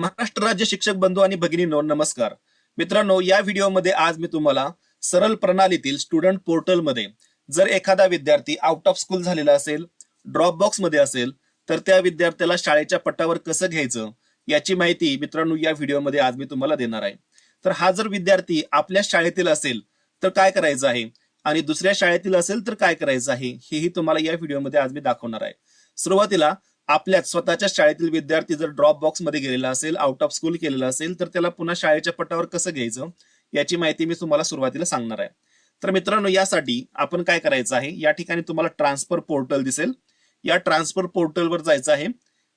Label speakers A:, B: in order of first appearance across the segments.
A: महाराष्ट्र राज्य शिक्षक बंधू आणि भगिनींनो नमस्कार. मित्रांनो या व्हिडिओमध्ये आज मी तुम्हाला सरळ प्रणालीतील स्टुडंट पोर्टलमध्ये जर एखादा विद्यार्थी आउट ऑफ स्कूल झालेला असेल ड्रॉप बॉक्समध्ये असेल तर त्या विद्यार्थ्याला शाळेच्या पट्टावर कसं घ्यायचं याची माहिती मित्रांनो या व्हिडिओमध्ये आज मी तुम्हाला देणार आहे. तर हा जर विद्यार्थी आपल्या शाळेतील असेल तर काय करायचं आहे? आणि दुसऱ्या शाळेतील असेल तर काय करायचं आहे? हेही तुम्हाला या व्हिडिओमध्ये आज मी दाखवणार आहे. सुरुवातीला आपल्याच स्वतःच्या शाळेतील विद्यार्थी जर ड्रॉप बॉक्समध्ये गेलेला असेल आउट ऑफ स्कूल केलेला असेल तर त्याला पुन्हा शाळेच्या पटावर कसं घ्यायचं? याची माहिती मी तुम्हाला सुरुवातीला सांगणार आहे. तर मित्रांनो यासाठी आपण काय करायचं आहे? या ठिकाणी तुम्हाला ट्रान्सफर पोर्टल दिसेल. या ट्रान्सफर पोर्टलवर जायचं आहे.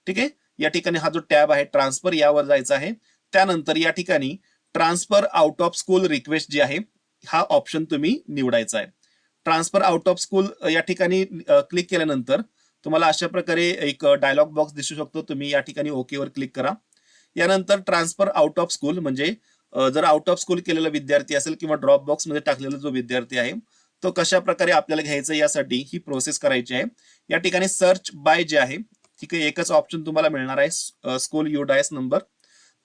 A: ठीक आहे? या ठिकाणी हा जो टॅब आहे ट्रान्सफर यावर जायचा आहे. त्यानंतर या ठिकाणी transfer out of school request जी आहे हा ऑप्शन तुम्ही निवडायचा आहे. ट्रान्सफर आउट ऑफ स्कूल या ठिकाणी क्लिक केल्यानंतर तुम्हाला अशा प्रकारे एक डायलॉग बॉक्स दिसू शकतो. तुम्ही या ठिकाणी ओके वर क्लिक करा. यानंतर ट्रान्सफर आउट ऑफ स्कूल म्हणजे जर आउट ऑफ स्कूल केलेला विद्यार्थी असेल किंवा ड्रॉप बॉक्समध्ये टाकलेला जो विद्यार्थी आहे तो कशा प्रकारे आपल्याला घ्यायचा यासाठी ही प्रोसेस करायची आहे. या ठिकाणी सर्च बाय जे आहे ठीक आहे एकच ऑप्शन तुम्हाला मिळणार आहे स्कूल यू डायस नंबर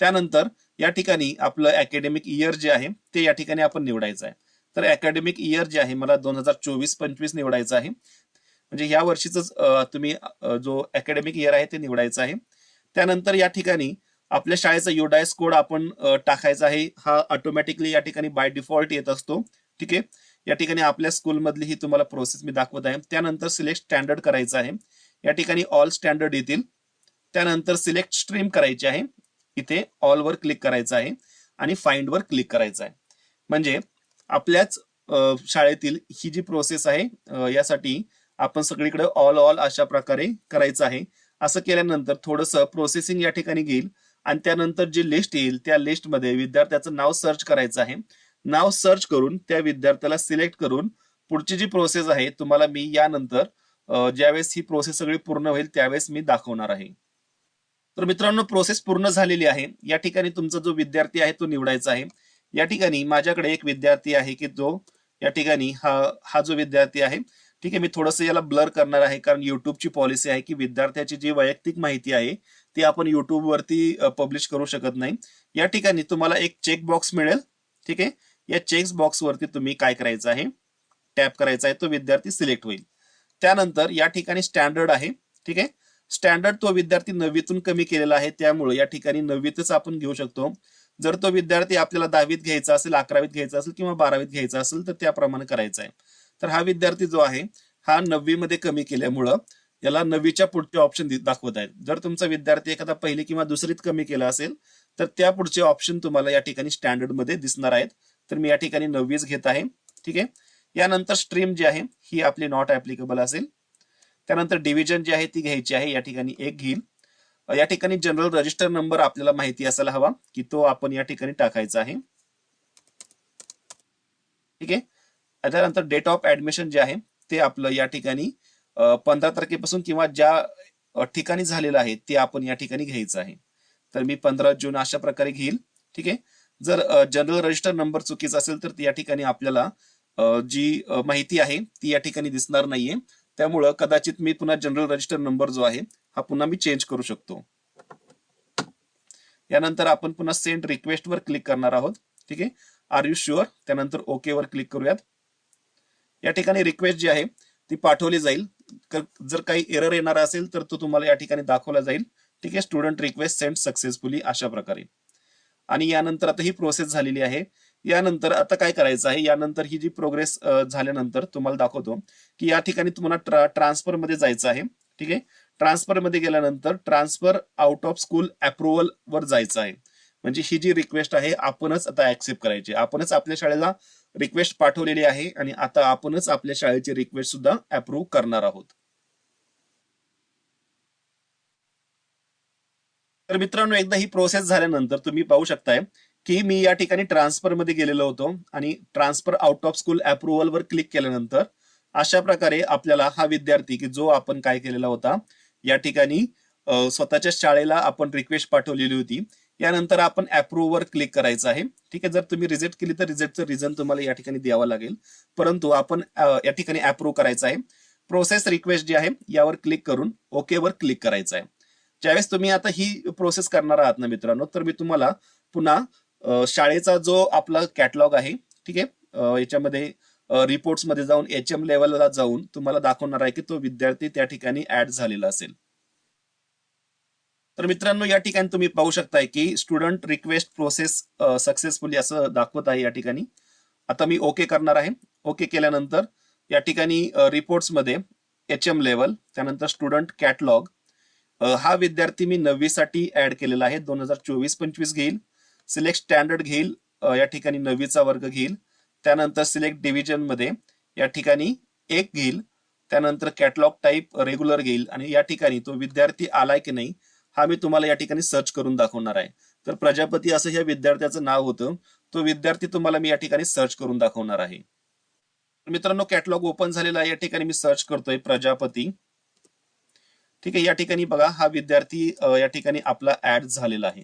A: त्यानंतर या ठिकाणी आपलं अकॅडमिक इयर जे आहे ते या ठिकाणी आपण निवडायचं आहे. तर अकॅडमिक इयर जे आहे मला दोन हजार चोवीस पंचवीस निवडायचं आहे. म्हणजे ह्या वर्षीच तुम्ही जो अकॅडमिक इयर आहे ते निवडायचं आहे. त्यानंतर या ठिकाणी आपल्या शाळेचा युडायस कोड आपण टाकायचा आहे. हा ऑटोमॅटिकली या ठिकाणी बाय डिफॉल्ट येत असतो. ठीक आहे? या ठिकाणी आपल्या स्कूलमधली ही तुम्हाला प्रोसेस मी दाखवत आहे. त्यानंतर सिलेक्ट स्टँडर्ड करायचं आहे. या ठिकाणी ऑल स्टँडर्ड येतील. त्यानंतर सिलेक्ट स्ट्रीम करायची आहे. इथे ऑल वर क्लिक करायचं आहे आणि फाइंडवर क्लिक करायचं आहे. म्हणजे आपल्याच शाळेतील ही जी प्रोसेस आहे यासाठी आपण सगळीकडे ऑल ऑल अशा प्रकारे करायचं आहे. असं केल्यानंतर थोडंसं प्रोसेसिंग या ठिकाणी घेईल. आणि त्यानंतर जी लिस्ट येईल त्या लिस्टमध्ये विद्यार्थ्याचं नाव सर्च करायचं आहे. नाव सर्च करून त्या विद्यार्थ्याला सिलेक्ट करून पुढची जी प्रोसेस आहे तुम्हाला मी यानंतर ज्यावेळेस ही प्रोसेस सगळी पूर्ण होईल त्यावेळेस मी दाखवणार आहे. तर मित्रांनो प्रोसेस पूर्ण झालेली आहे. या ठिकाणी तुमचा जो विद्यार्थी आहे तो निवडायचा आहे. या ठिकाणी माझ्याकडे एक विद्यार्थी आहे की जो या ठिकाणी हा हा जो विद्यार्थी आहे ठीक आहे मी थोडंसं याला ब्लर करणार आहे कारण युट्यूबची पॉलिसी आहे की विद्यार्थ्याची जी वैयक्तिक माहिती आहे ती आपण युट्यूब वरती पब्लिश करू शकत नाही. या ठिकाणी तुम्हाला एक चेक बॉक्स मिळेल ठीक आहे? या चेक बॉक्स वरती तुम्ही काय करायचं आहे? टॅप करायचा आहे तो विद्यार्थी सिलेक्ट होईल. त्यानंतर या ठिकाणी स्टँडर्ड आहे ठीक आहे? स्टँडर्ड तो विद्यार्थी नववीतून कमी केलेला आहे त्यामुळे या ठिकाणी नववीतच आपण घेऊ शकतो. जर तो विद्यार्थी आपल्याला दहावीत घ्यायचा असेल अकरावीत घ्यायचा असेल किंवा बारावीत घ्यायचा असेल तर त्याप्रमाणे करायचं आहे. तर हा विद्यार्थी जो आहे हा नववी मध्ये कमी केल्यामुळं याला नववीच्या पुढचे ऑप्शन दाखवत आहेत. जर तुमचा विद्यार्थी एखादा पहिली किंवा दुसरीत कमी केला असेल तर त्या पुढचे ऑप्शन तुम्हाला या ठिकाणी स्टँडर्डमध्ये दिसणार आहेत. तर मी या ठिकाणी नववीच घेत आहे. ठीक आहे? यानंतर स्ट्रीम जी आहे ही आपली नॉट ऍप्लिकेबल असेल. त्यानंतर डिव्हिजन जी आहे ती घ्यायची आहे या ठिकाणी एक घेईल. या ठिकाणी जनरल रजिस्टर नंबर आपल्याला माहिती असायला हवा की तो आपण या ठिकाणी टाकायचा आहे. ठीक आहे? त्यानंतर डेट ऑफ ऍडमिशन जे आहे ते आपलं या ठिकाणी पंधरा तारखेपासून किंवा ज्या ठिकाणी झालेलं आहे ते आपण या ठिकाणी घ्यायचं आहे. तर मी पंधरा जून अशा प्रकारे घेईल ठीक आहे? जर जनरल रजिस्टर नंबर चुकीचा असेल तर या ठिकाणी आपल्याला जी माहिती आहे ती या ठिकाणी दिसणार नाहीये. त्यामुळं कदाचित मी पुन्हा जनरल रजिस्टर नंबर जो आहे हा पुन्हा मी चेंज करू शकतो. यानंतर आपण पुन्हा सेंड रिक्वेस्ट वर क्लिक करणार आहोत ठीक आहे? आर यू शुअर त्यानंतर ओके वर क्लिक करूयात. या ठिकाणी रिक्वेस्ट जी आहे ती पाठवली जाईल. जर काही एरर येणार असेल तर तो तुम्हाला या ठिकाणी दाखवला जाईल. ठीक आहे स्टुडंट रिक्वेस्ट सेंड सक्सेसफुली अशा प्रकारे. आणि यानंतर आता ही प्रोसेस झालेली आहे. यानंतर आता काय करायचं आहे? यानंतर ही जी प्रोग्रेस झाल्यानंतर तुम्हाला दाखवतो की या ठिकाणी तुम्हाला ट्रान्सफरमध्ये जायचं आहे. ठीक आहे? ट्रान्सफरमध्ये गेल्यानंतर transfer out of school approval वर जायचं आहे. म्हणजे ही जी रिक्वेस्ट आहे आपणच आता ऍक्सेप्ट करायची आपणच आपल्या शाळेला रिक्वेस्ट पाठवलेली आहे आणि आता आपणच आपल्या शाळेची रिक्वेस्ट सुद्धा अप्रूव्ह करणार आहोत. तर मित्रांनो एकदा ही प्रोसेस झाल्यानंतर तुम्ही पाहू शकताय की मी या ठिकाणी ट्रान्सफरमध्ये गेलेलो होतो आणि transfer out of school approval वर क्लिक केल्यानंतर अशा प्रकारे आपल्याला हा विद्यार्थी की जो आपण काय केलेला होता या ठिकाणी स्वतःच्या शाळेला आपण रिक्वेस्ट पाठवलेली होती यानंतर आपण अप्रूव्ह वर क्लिक करायचं आहे. ठीक आहे जर तुम्ही रिजेक्ट केली तर रिजेक्टचं रिझन तुम्हाला या ठिकाणी द्यावं लागेल. परंतु आपण या ठिकाणी अप्रूव्ह करायचं आहे. प्रोसेस रिक्वेस्ट जी आहे यावर क्लिक करून ओके वर क्लिक करायचं आहे. ज्यावेळेस तुम्ही आता ही प्रोसेस करणार आहात ना मित्रांनो तर मी तुम्हाला पुन्हा शाळेचा जो आपला कॅटलॉग आहे ठीक आहे याच्यामध्ये रिपोर्ट्समध्ये जाऊन एच एम लेवलला जाऊन तुम्हाला दाखवणार आहे की तो विद्यार्थी त्या ठिकाणी ऍड झालेला असेल. तर मित्रांनो या ठिकाणी तुम्ही पाहू शकताय की स्टुडंट रिक्वेस्ट प्रोसेस सक्सेसफुली असं दाखवत आहे या ठिकाणी. आता मी ओके करणार आहे. ओके केल्यानंतर या ठिकाणी रिपोर्ट्समध्ये एच एम लेवल त्यानंतर स्टुडंट कॅटलॉग हा विद्यार्थी मी नववीसाठी ऍड केलेला आहे. दोन हजार चोवीस पंचवीस घेईल. सिलेक्ट स्टँडर्ड घेईल. या ठिकाणी नववीचा वर्ग घेईल. त्यानंतर सिलेक्ट डिव्हिजनमध्ये या ठिकाणी एक घेईल. त्यानंतर कॅटलॉग टाईप रेग्युलर घेईल. आणि या ठिकाणी तो विद्यार्थी आलाय की नाही हा मी तुम्हाला या ठिकाणी सर्च करून दाखवणार आहे. तर प्रजापती असं ह्या विद्यार्थ्याचं नाव होतं. तो विद्यार्थी तुम्हाला मी या ठिकाणी सर्च करून दाखवणार आहे. मित्रांनो कॅटलॉग ओपन झालेला आहे. या ठिकाणी मी सर्च करतोय प्रजापती. ठीक आहे या ठिकाणी बघा हा विद्यार्थी या ठिकाणी आपला ऍड झालेला आहे.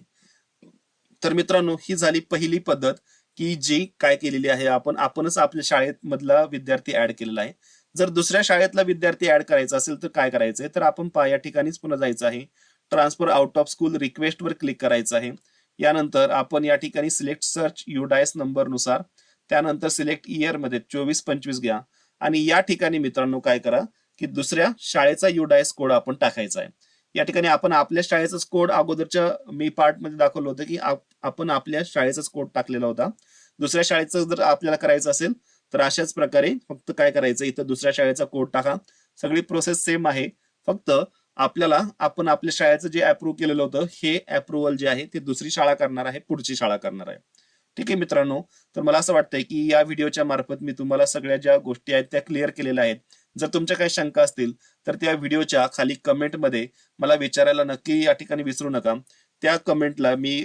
A: तर मित्रांनो ही झाली पहिली पद्धत की जी काय केलेली आहे आपण आपणच आपल्या शाळेत मधला विद्यार्थी ऍड केलेला आहे. जर दुसऱ्या शाळेतला विद्यार्थी ऍड करायचा असेल तर काय करायचंय? तर आपण पहा या ठिकाणीच पुन्हा जायचं आहे. Transfer out of school request वर क्लिक करायचं आहे. यानंतर आपण या ठिकाणी सिलेक्ट सर्च युडायस नंबरनुसार त्यानंतर सिलेक्ट इयरमध्ये चोवीस पंचवीस घ्या. आणि या ठिकाणी मित्रांनो काय करा की दुसऱ्या शाळेचा युडायस कोड आपण टाकायचा आहे. या ठिकाणी आपण आपल्या शाळेचा कोड अगोदरच्या मी पार्टमध्ये दाखवलं होतं की आपण आपल्या शाळेचाच कोड टाकलेला होता. दुसऱ्या शाळेचं जर आपल्याला करायचं असेल तर अशाच प्रकारे फक्त काय करायचं इथं दुसऱ्या शाळेचा कोड टाका. सगळी प्रोसेस सेम आहे. फक्त आपल्याला आपण आपल्या शाळेचं जे अप्रूव्ह केलेलं होतं हे अप्रुव्हल जे आहे ते दुसरी शाळा करणार आहे पुढची शाळा करणार आहे. ठीक आहे मित्रांनो तर मला असं वाटतंय की या व्हिडिओच्या मार्फत मी तुम्हाला सगळ्या ज्या गोष्टी आहेत त्या क्लिअर केलेल्या आहेत. जर तुमच्या काही शंका असतील तर त्या व्हिडिओच्या खाली कमेंटमध्ये मला विचारायला नक्की या ठिकाणी विसरू नका. त्या कमेंटला मी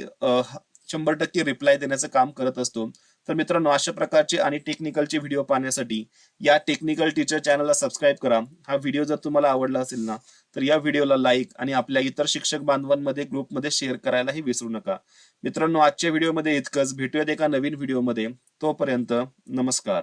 A: शंभर टक्के रिप्लाय देण्याचं काम करत असतो. तर मित्रांनो अशा प्रकारचे आणि टेक्निकलचे व्हिडिओ पाहण्यासाठी या टेक्निकल टीचर चॅनलला सबस्क्राईब करा. हा व्हिडिओ जर तुम्हाला आवडला असेल ना तर या व्हिडिओला लाईक आणि आपल्या इतर शिक्षक बांधवांमध्ये ग्रुपमध्ये शेअर करायलाही विसरू नका. मित्रांनो आजच्या व्हिडिओमध्ये इतकंच. भेटूयात एका नवीन व्हिडिओमध्ये. तोपर्यंत नमस्कार.